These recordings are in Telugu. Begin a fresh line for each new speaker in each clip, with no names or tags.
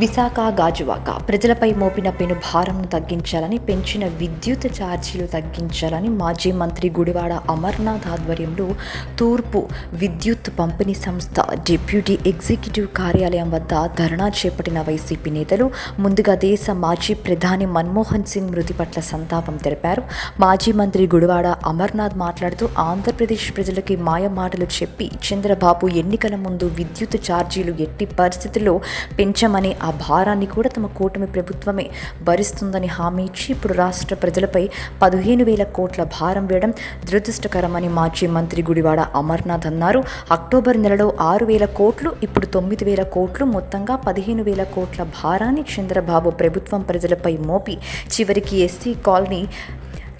విశాఖ గాజువాక. ప్రజలపై మోపిన పెను భారంను తగ్గించాలని పెంచిన విద్యుత్ ఛార్జీలు తగ్గించాలని మాజీ మంత్రి గుడివాడ అమర్నాథ్ ఆధ్వర్యంలో తూర్పు విద్యుత్ పంపిణీ సంస్థ డిప్యూటీ ఎగ్జిక్యూటివ్ కార్యాలయం వద్ద ధర్నా చేపట్టిన వైసీపీ నేతలు ముందుగా దేశ మాజీ ప్రధాని మన్మోహన్ సింగ్ మృతి పట్ల సంతాపం తెలిపారు. మాజీ మంత్రి గుడివాడ అమర్నాథ్ మాట్లాడుతూ ఆంధ్రప్రదేశ్ ప్రజలకి మాయ మాటలు చెప్పి చంద్రబాబు ఎన్నికల ముందు విద్యుత్ ఛార్జీలు ఎట్టి పరిస్థితుల్లో పెంచమని ఆ భారాన్ని కూడా తమ కూటమి ప్రభుత్వమే భరిస్తుందని హామీ ఇచ్చి ఇప్పుడు రాష్ట్ర ప్రజలపై పదిహేను వేల కోట్ల భారం వేయడం దురదృష్టకరమని మాజీ మంత్రి గుడివాడ అమర్నాథ్ అన్నారు. అక్టోబర్ నెలలో ఆరు వేల కోట్లు ఇప్పుడు తొమ్మిది వేల కోట్లు మొత్తంగా పదిహేను వేల కోట్ల భారాన్ని చంద్రబాబు ప్రభుత్వం ప్రజలపై మోపి చివరికి ఎస్సీ కాలనీ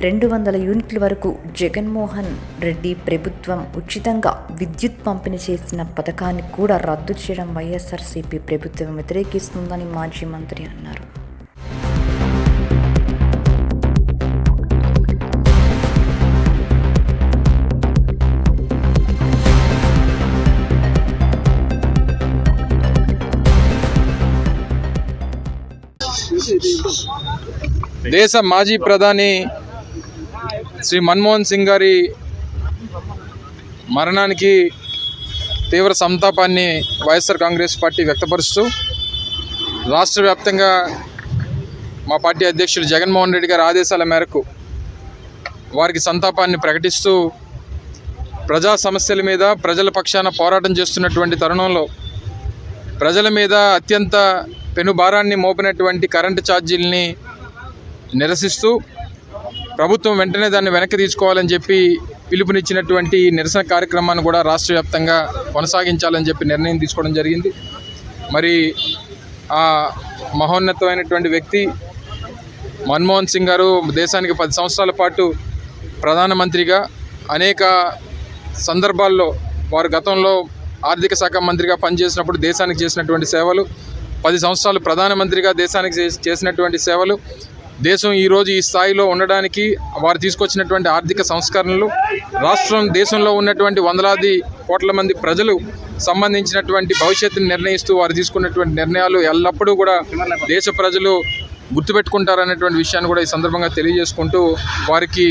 రెండు వందల యూనిట్ల వరకు జగన్మోహన్ రెడ్డి ప్రభుత్వం ఉచితంగా విద్యుత్ పంపిణీ చేసిన పథకాన్ని కూడా రద్దు చేయడం వైఎస్ఆర్సీపీ ప్రభుత్వం వ్యతిరేకిస్తుందని మాజీ మంత్రి అన్నారు.
దేశ మాజీ ప్రధాని శ్రీ మన్మోహన్ సింగ్ గారి మరణానికి తీవ్ర సంతాపాన్ని వైఎస్ఆర్ కాంగ్రెస్ పార్టీ వ్యక్తపరుస్తూ రాష్ట్ర వ్యాప్తంగా మా పార్టీ అధ్యక్షుడు జగన్మోహన్ రెడ్డి గారి ఆదేశాల మేరకు వారికి సంతాపాన్ని ప్రకటిస్తూ ప్రజా సమస్యల మీద ప్రజల పక్షాన పోరాటం చేస్తున్నటువంటి తరుణంలో ప్రజల మీద అత్యంత పెనుభారాన్ని మోపినటువంటి కరెంటు ఛార్జీలని నిరసిస్తూ ప్రభుత్వం వెంటనే దాన్ని వెనక్కి తీసుకోవాలని చెప్పి పిలుపునిచ్చినటువంటి నిరసన కార్యక్రమాన్ని కూడా రాష్ట్ర వ్యాప్తంగా కొనసాగించాలని చెప్పి నిర్ణయం తీసుకోవడం జరిగింది. మరి ఆ మహోన్నతమైనటువంటి వ్యక్తి మన్మోహన్ సింగ్ గారు దేశానికి పది సంవత్సరాల పాటు ప్రధానమంత్రిగా అనేక సందర్భాల్లో వారు గతంలో ఆర్థిక శాఖ మంత్రిగా పనిచేసినప్పుడు దేశానికి చేసినటువంటి సేవలు పది సంవత్సరాలు ప్రధానమంత్రిగా దేశానికి చేసినటువంటి సేవలు దేశం ఈరోజు ఈ స్థాయిలో ఉండడానికి వారు తీసుకొచ్చినటువంటి ఆర్థిక సంస్కరణలు రాష్ట్రం దేశంలో ఉన్నటువంటి వందలాది కోట్ల మంది ప్రజలు సంబంధించినటువంటి భవిష్యత్తుని నిర్ణయిస్తూ వారు తీసుకున్నటువంటి నిర్ణయాలు ఎల్లప్పుడూ కూడా దేశ ప్రజలు గుర్తుపెట్టుకుంటారనేటువంటి విషయాన్ని కూడా ఈ సందర్భంగా తెలియజేసుకుంటూ వారికి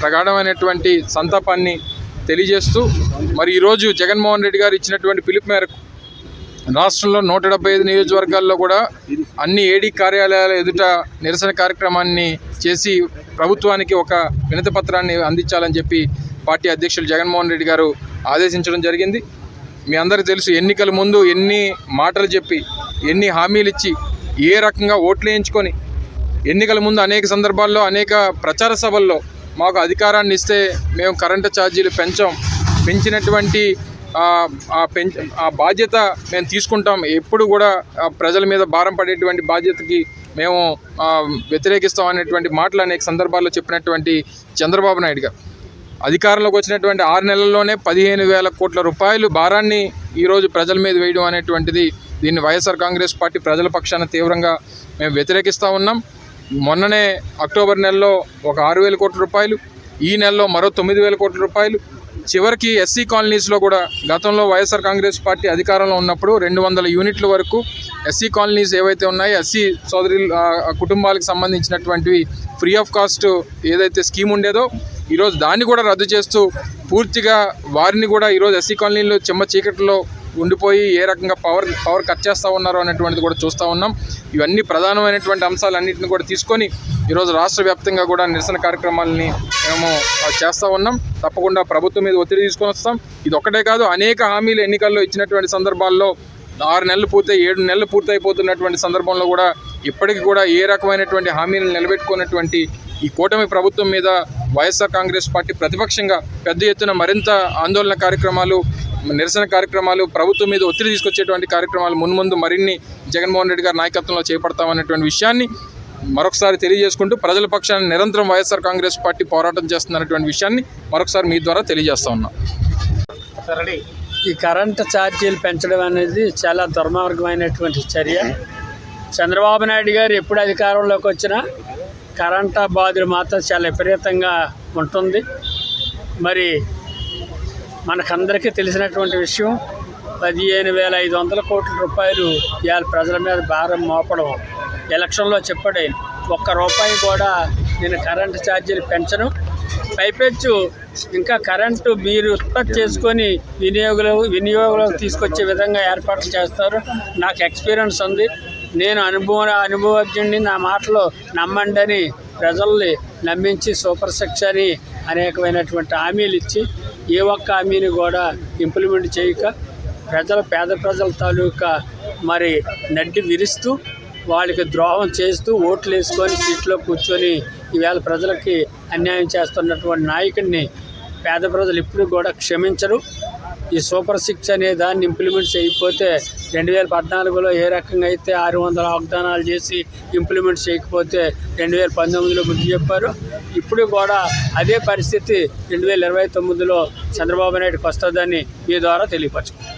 ప్రగాఢమైనటువంటి సంతాపాన్ని తెలియజేస్తూ మరి ఈరోజు జగన్మోహన్ రెడ్డి గారు ఇచ్చినటువంటి పిలుపు మేరకు రాష్ట్రంలో నూట డెబ్బై ఐదు నియోజకవర్గాల్లో కూడా అన్ని ఏడీ కార్యాలయాల ఎదుట నిరసన కార్యక్రమాన్ని చేసి ప్రభుత్వానికి ఒక వినతిపత్రాన్ని అందించాలని చెప్పి పార్టీ అధ్యక్షులు జగన్మోహన్ రెడ్డి గారు ఆదేశించడం జరిగింది. మీ అందరికీ తెలుసు ఎన్నికల ముందు ఎన్ని మాటలు చెప్పి ఎన్ని హామీలు ఇచ్చి ఏ రకంగా ఓట్లు వేయించుకొని ఎన్నికల ముందు అనేక సందర్భాల్లో అనేక ప్రచార సభల్లో మాకు అధికారాన్ని ఇస్తే మేము కరెంటు ఛార్జీలు పెంచాం పెంచినటువంటి పెంచ ఆ బాధ్యత మేము తీసుకుంటాం. ఎప్పుడు కూడా ప్రజల మీద భారం పడేటువంటి బాధ్యతకి మేము వ్యతిరేకిస్తాం అనేటువంటి మాటలు అనేక సందర్భాల్లో చెప్పినటువంటి చంద్రబాబు నాయుడు గారు. అధికారంలోకి వచ్చినటువంటి ఆరు నెలల్లోనే పదిహేను వేల కోట్ల రూపాయలు భారాన్ని ఈరోజు ప్రజల మీద వేయడం అనేటువంటిది దీన్ని వైఎస్ఆర్ కాంగ్రెస్ పార్టీ ప్రజల పక్షాన తీవ్రంగా మేము వ్యతిరేకిస్తూ ఉన్నాం. మొన్ననే అక్టోబర్ నెలలో ఒక ఆరు వేల కోట్ల రూపాయలు ఈ నెలలో మరో తొమ్మిది వేల కోట్ల రూపాయలు చివరికి ఎస్సీ కాలనీస్లో కూడా గతంలో వైఎస్ఆర్ కాంగ్రెస్ పార్టీ అధికారంలో ఉన్నప్పుడు రెండు వందల యూనిట్ల వరకు ఎస్సీ కాలనీస్ ఏవైతే ఉన్నాయో ఎస్సీ సోదరి కుటుంబాలకు సంబంధించినటువంటివి ఫ్రీ ఆఫ్ కాస్ట్ ఏదైతే స్కీమ్ ఉండేదో ఈరోజు దాన్ని కూడా రద్దు చేస్తూ పూర్తిగా వారిని కూడా ఈరోజు ఎస్సీ కాలనీలో చెమ్మ చీకట్లో ఉండిపోయి ఏ రకంగా పవర్ పవర్ కట్ చేస్తూ ఉన్నారో అనేటువంటిది కూడా చూస్తూ ఉన్నాం. ఇవన్నీ ప్రధానమైనటువంటి అంశాలన్నింటిని కూడా తీసుకొని ఈరోజు రాష్ట్ర వ్యాప్తంగా కూడా నిరసన కార్యక్రమాలని మేము చేస్తూ ఉన్నాం. తప్పకుండా ప్రభుత్వం మీద ఒత్తిడి తీసుకొని వస్తాం. ఇది ఒక్కటే కాదు అనేక హామీలు ఎన్నికల్లో ఇచ్చినటువంటి సందర్భాల్లో ఆరు నెలలు పూర్తయి ఏడు నెలలు పూర్తయిపోతున్నటువంటి సందర్భంలో కూడా ఇప్పటికీ కూడా ఏ రకమైనటువంటి హామీలను నిలబెట్టుకున్నటువంటి ఈ కూటమి ప్రభుత్వం మీద వైఎస్ఆర్ కాంగ్రెస్ పార్టీ ప్రతిపక్షంగా పెద్ద ఎత్తున మరింత ఆందోళన కార్యక్రమాలు నిరసన కార్యక్రమాలు ప్రభుత్వం మీద ఒత్తిడి తీసుకొచ్చేటువంటి కార్యక్రమాలు మున్ముందు మరిన్ని జగన్మోహన్ రెడ్డి గారి నాయకత్వంలో చేపడతామనేటువంటి విషయాన్ని మరొకసారి తెలియజేసుకుంటూ ప్రజల పక్షాన్ని నిరంతరం వైఎస్ఆర్ కాంగ్రెస్ పార్టీ పోరాటం చేస్తున్నటువంటి విషయాన్ని మరొకసారి మీ ద్వారా తెలియజేస్తా ఉన్నాం.
ఈ కరెంటు ఛార్జీలు పెంచడం అనేది చాలా దుర్మార్గమైనటువంటి చర్య. చంద్రబాబు నాయుడు గారు ఎప్పుడు అధికారంలోకి వచ్చినా కరెంట్ బాధలు మాత్రం చాలా విపరీతంగా ఉంటుంది. మరి మనకందరికీ తెలిసినటువంటి విషయం పదిహేను వేల ఐదు వందల కోట్ల రూపాయలు ఇవాళ ప్రజల మీద భారం మోపడం. ఎలక్షన్లో చెప్పాడు ఆయన ఒక్క రూపాయి కూడా నేను కరెంటు ఛార్జీలు పెంచను. పైపెచ్చు ఇంకా కరెంటు మీరు ఉత్పత్తి చేసుకొని వినియోగులు వినియోగంలోకి తీసుకొచ్చే విధంగా ఏర్పాట్లు చేస్తారు. నాకు ఎక్స్పీరియన్స్ ఉంది. నేను అనుభవ అనుభవజ్ఞుడిని నా మాటలు నమ్మండి అని ప్రజల్ని నమ్మించి సూపర్ సిక్స్ అని అనేకమైనటువంటి హామీలు ఇచ్చి ఏ ఒక్క హామీని కూడా ఇంప్లిమెంట్ చేయక ప్రజల పేద ప్రజల తాలూకా మరి నడ్డి విరుస్తూ వాళ్ళకి ద్రోహం చేస్తూ ఓట్లు వేసుకొని సీట్లో కూర్చొని ఈవేళ ప్రజలకి అన్యాయం చేస్తున్నటువంటి నాయకుడిని పేద ప్రజలు ఇప్పుడు కూడా క్షమించరు. ఈ సూపర్ సిక్స్ అనే దాన్ని ఇంప్లిమెంట్ చేయకపోతే రెండు వేల పద్నాలుగులో ఏ రకంగా అయితే ఆరు వందల వాగ్దానాలు చేసి ఇంప్లిమెంట్ చేయకపోతే రెండు వేల పంతొమ్మిదిలో బుద్ధి చెప్పారు. ఇప్పుడు కూడా అదే పరిస్థితి రెండు వేల ఇరవై తొమ్మిదిలో చంద్రబాబు నాయుడుకి వస్తుందని మీ ద్వారా తెలియపరచుకుంటారు